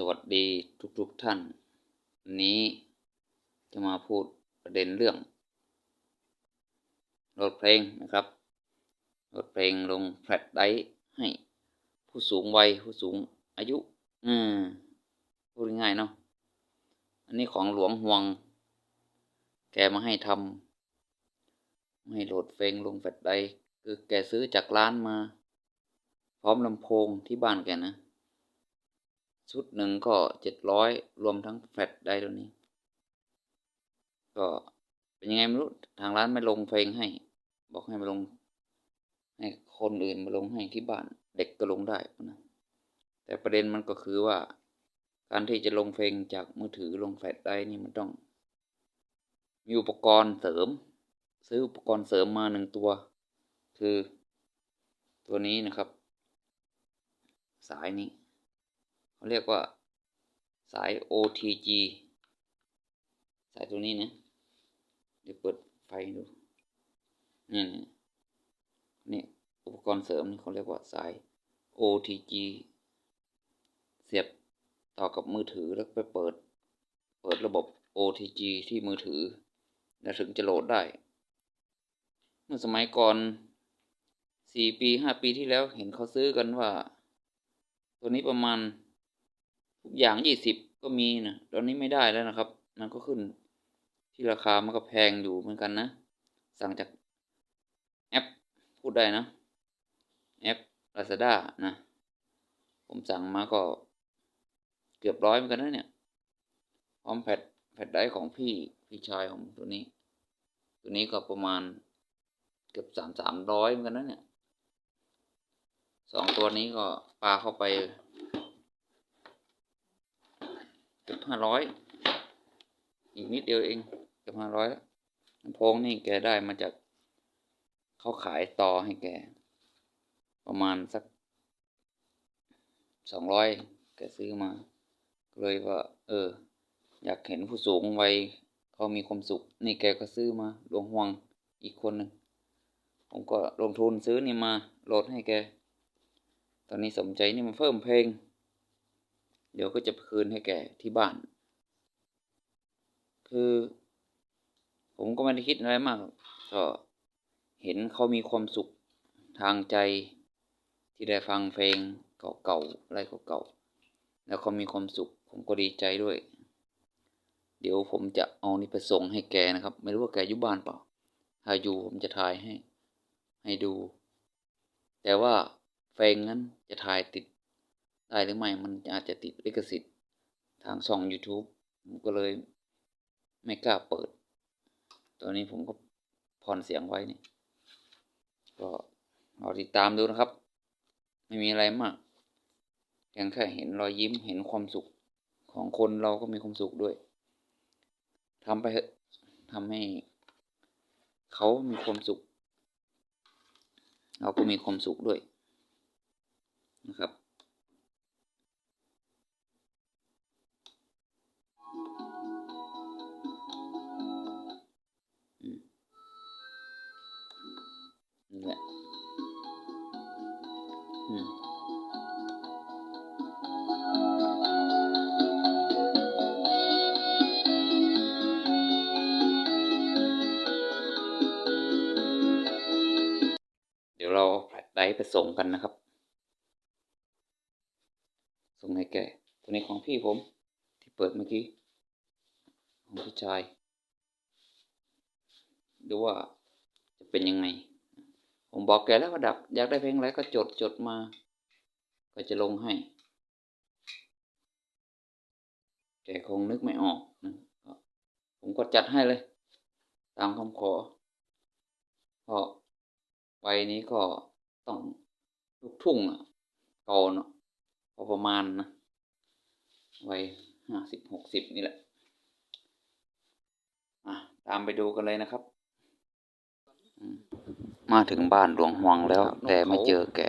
สวัสดีทุกๆทท่าน วันนี้จะมาพูดประเด็นเรื่องโหลดเพลงนะครับโหลดเพลงลงแฟลชไดรฟ์ให้ผู้สูงวัยผู้สูงอายุ อืมพูดง่ายเนาะอันนี้ของหลวงห่วง แกมาให้ทำให้โหลดเพลงลงแฟลชไดร์คือแกซื้อจากร้านมา พร้อมลำโพงที่บ้านแกนะ ชุดหนึ่งก็เจ็ดร้อยรวมทั้งแฟลชได้ตัวนี้ ก็เป็นยังไงไม่รู้ทางร้านไม่ลงเพลงให้ บอกให้มาลง ให้คนอื่นมาลงให้ที่บ้านเด็กก็ลงได้นะแต่ประเด็นมันก็คือว่า การที่จะลงเพลงจากมือถือลงแฟลชได้นี่มันต้อง มีอุปกรณ์เสริม ซื้ออุปกรณ์เสริมมาหนึ่งตัว คือตัวนี้นะครับ สายนี้ เขาเรียกว่าสาย OTG สายตัวนี้นะ เดี๋ยวเปิดไฟดูนี่นี่อุปกรณ์เสริมนี่เขาเรียกว่าสาย OTG เสียบต่อกับมือถือแล้วไปเปิด เปิดระบบ OTG ที่มือถือ แล้วถึงจะโหลดได้ เมื่อสมัยก่อนสี่ปีห้าปีที่แล้วเห็นเขาซื้อกันว่า ตัวนี้ประมาณ ทุกอย่างยี่สิบก็มีนะตอนนี้ไม่ได้แล้วนะครับ มันก็ขึ้น ที่ราคามันก็แพงอยู่เหมือนกันนะ สั่งจากแอปพูดได้นะ แอป Lazada นะ ผมสั่งมาก็ เกือบร้อยเหมือนกันนะเนี่ยพร้อมแพดแพดได้ของพี่พี่ชายของตัวนี้ ตัวนี้ก็ประมาณเกือบสามสามร้อยเหมือนกันนะเนี่ยสองตัวนี้ก็ปลาเข้าไป เกือบห้าร้อยอีกนิดเดียวเองเกือบห้าร้อยแล้วลำโพงนี่แกได้มาจากเขาขายต่อให้แก ประมาณสักสองร้อยแกซื้อมา เลยว่า เออ อยากเห็นผู้สูงวัยเขามีความสุข นี่แกก็ซื้อมาหลวงห่วงอีกคนหนึ่งผมก็ลงทุนซื้อนี่มาโหลดให้แก ตอนนี้สนใจนี่มันเพิ่มเพลง เดี๋ยวก็จะคืนให้แกที่บ้าน คือ ผมก็ไม่ได้คิดอะไรมากก็เห็นเขามีความสุขทางใจที่ได้ฟังเพลงเก่าๆอะไรเก่าๆแล้วเขามีความสุข ผมก็ดีใจด้วย เดี๋ยวผมจะเอานี่ไปส่งให้แกนะครับ ไม่รู้ว่าแกอยู่บ้านเปล่า ถ้าอยู่ผมจะถ่ายให้ ให้ดู แต่ว่าเพลงนั้นจะถ่ายติด ได้หรือไม่มันอาจจะติดลิขสิทธิ์ทางช่อง YouTube ผมก็เลยไม่กล้าเปิดตอนนี้ผมก็ผ่อนเสียงไว้นี่ก็เราติดตามดูนะครับ ไม่มีอะไรมากเพียงแค่เห็นรอยยิ้มเห็นความสุขของคนเราก็มีความสุขด้วยทำไปเถอะทำให้เขามีความสุข เราก็มีความสุขด้วยนะครับ ดี๋ยวเราแฟลชไดรฟ์ไปส่งกันนะครับ ส่งให้แกตัวนี้ของพี่ผมที่เปิดเมื่อกี้ ของพี่ชายดูว่าจะเป็นยังไง ผมบอกแกแล้วว่าดับ อยากได้เพลงอะไรก็จดจดมา ก็จะลงให้แกคงนึกไม่ออกนะผมก็จัดให้เลย ตามคำขอเพราะ วัยนี้ก็ต้องลูกทุ่งอะเก่าเนาะพอประมาณนะวัยห้าสิบหกสิบนี่แหละอะตามไปดูกันเลยนะครับ มาถึงบ้านหลวงห่วงแล้ว แต่ไม่เจอแก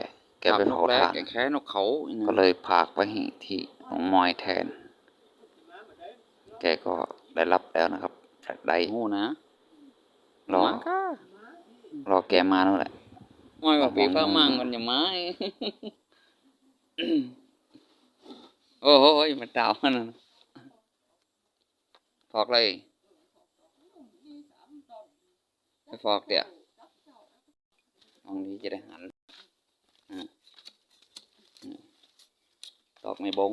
แกไปเผาถ่านแกแค่นกเขา ก็เลยพากไปให้ที่หนองมอยแทน แกก็ได้รับแล้วนะครับแฟลชไดรฟ์โง่นะรอมังค่ะ รอแกมานั่นแหละไม่ว่าปีฟ้ามังมันอย่าไม้โอ้โหมันดาวมันะฟอกเลยไปฟอกเดี๋ยวลองนี้จะได้หันอ่าอืมตอกไม่บง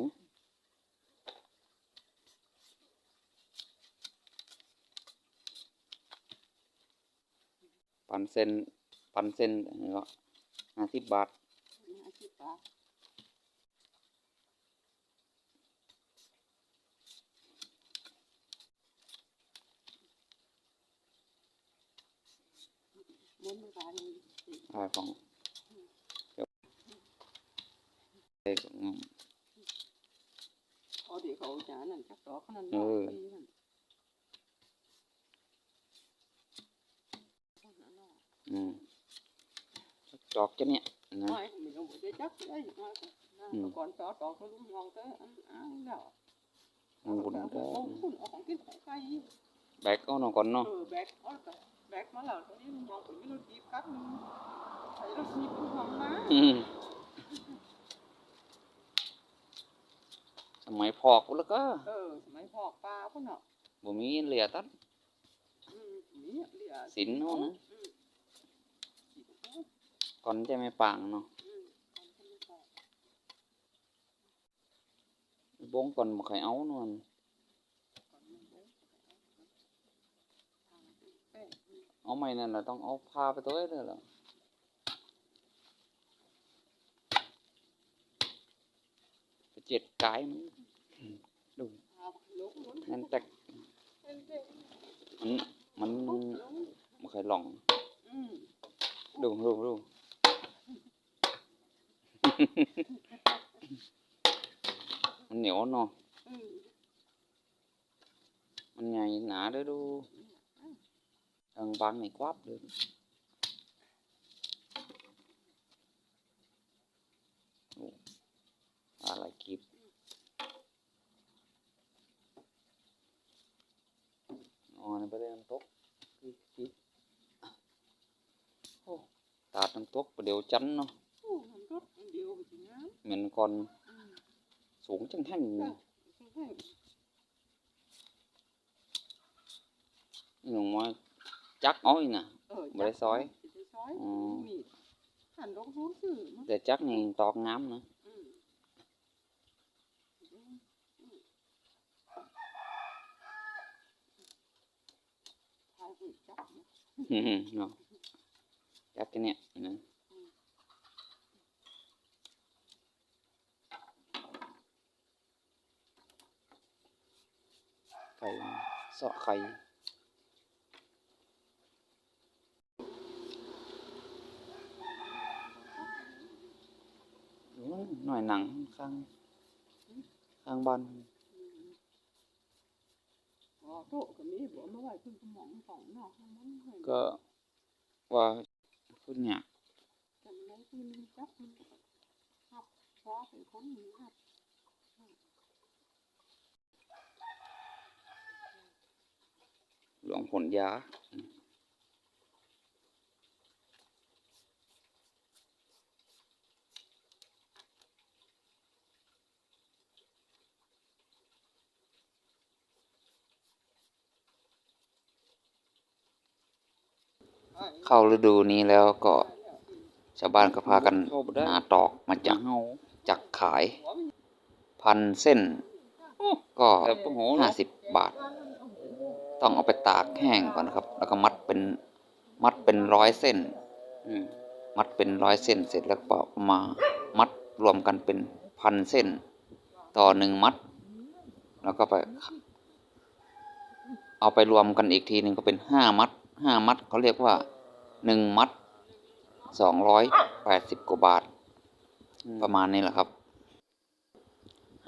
ปันเส้นปันเส้นนี่ก็ห้าสิบบาทห้าสิบบาทบนบาทนี่อ่าของเดี๋ยวเด็กงมพอดีเขาจะนั่นจักดอกเขานั่นเออปีนั่นคนนั้นเนาะ อืมจอกจะเนี่ยนะไม่ไม่ต้องไปจักได้มาก็นะอืมแต่ก่อนจอดอกเขาลุงมองเตออันอ้างแล้วมันบุญเอาก็ของคุณเอาของกินของใครแบกเอาหน่อยก่อนเอเนาะอแบกเอาก็แบกมาแล้วตอนนี้ลุงมองไปไม่รู้จีบกัดนึงใส่รถจีบลุงมองมาอืมสมัยพอกแล้วก็เออสมัยพอกปลาพุ่นเนาะบ่มีเหลือตัดอืมนี่เหลือสินเนาะนะอืมสินเนาะ ก่อนจะไม่ปางเนาะอืมก่อนที่จะพอกบงก่อนบ่ใครเอานอนก่อนมันโบ๊ะทางแป้งอืมเอาไม่นั่นน่ะต้องเอาพาไปตัวเด้อเหรอไปเจ็ดกายมันดูเอาลงล้นนั่นแตกเป็นเด็กมันมันลงบ่เคยลองอืมดูดูดู มันเหนียวเนาะอืมมันใหญ่หนาเด้อดูทางบางนี่กวับเลยโอ้อะไรกิบอ๋อนี่ไปได้น้ำตกกิบกิบโอ้ตาดน้ำตกประเดี๋ยวจันเนาะ โอ้มันรถมันเดียวไปถึงน้ำเหมือนก่อน อืม สูงจังแท่ง เอ นี่ อใช่ หนูมาจักเอาอีกน่ะ เออ บ่ ได้ซอยบ่ได้ซอยอ๋อมีดหันลงทุนซื้อมันแต่จักนี่ตอกงามนะอืมอืมอืมทายอีกจับนะอืมเนาะจักกันเนี่ยนะไข่เสาะไข่อืมหน่อยหนังข้าง ข้างบ้านอ๋อโต๊ะก็มีบ่มาไว้ขึ้นสมองสองนอกมันเห็นก็ว่าพูดเนี่ยากแต่มันได้คือมันจับมันครับเพราะเป็นคนหนีครับ หลวงผลยาเข้าฤดูนี้แล้วก็ชาวบ้านก็พากันหาตอกมาจากจักขาย พันเส้น ก็ห้าสิบบาท ต้องเอาไปตากแห้งก่อนนะครับ แล้วก็มัดเป็นมัดเป็นร้อยเส้นมัดเป็นร้อยเส้นเสร็จแล้วก็เอามามัดรวมกันเป็นพันเส้น ต่อหนึ่งมัด แล้วก็ไป เอาไปรวมกันอีกทีหนึ่งก็เป็นห้ามัดห้ามัดเขาเรียกว่าหนึ่งมัดสองร้อยแปดสิบกว่าบาท ประมาณนี้แหละครับ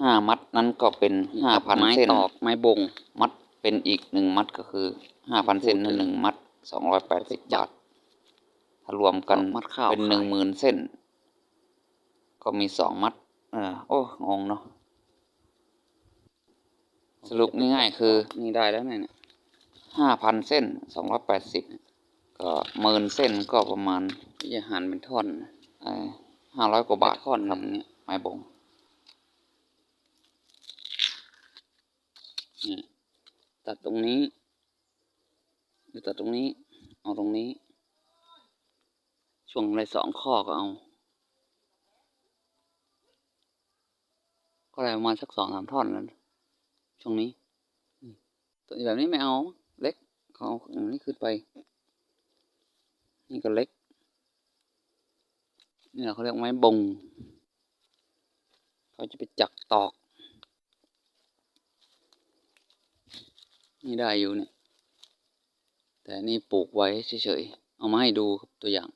ห้ามัดนั้นก็เป็นห้าพันเส้นไม้ตอกไม้บง มัด เป็นอีกหนึ่งมัดก็คือห้าพันเส้นนั่นหนึ่งมัดสองร้อยแปดสิบบาทถ้ารวมกันมัดข้าวเป็นหนึ่งหมื่นเส้น ก็มีสองมัดเออโอ้งงเนาะสรุปง่ายๆคือนี่ได้แล้วเนี่ยห้าพันเส้นสองร้อยแปดสิบก็หมื่นเส้นก็ประมาณจะหั่นเป็นท่อนห้าร้อยกว่าบาทท่อนครับหนึ่งเนี่ยไม้บง ตัดตรงนี้หรือตัดตรงนี้ เอาตรงนี้ ช่วงอะไรสองข้อก็เอา ก็ได้ประมาณสักสองสามท่อนแล้วช่วงนี้ตัวแบบนี้ไม่เอา เล็กเขาเอาอย่างนี้ขึ้นไป นี่ก็เล็ก นี่เราเขาเรียกไม้บง เขาจะไปจักตอก นี่ได้อยู่เนี่ย แต่นี่ปลูกไว้เฉยๆ เอามาให้ดูครับตัวอย่าง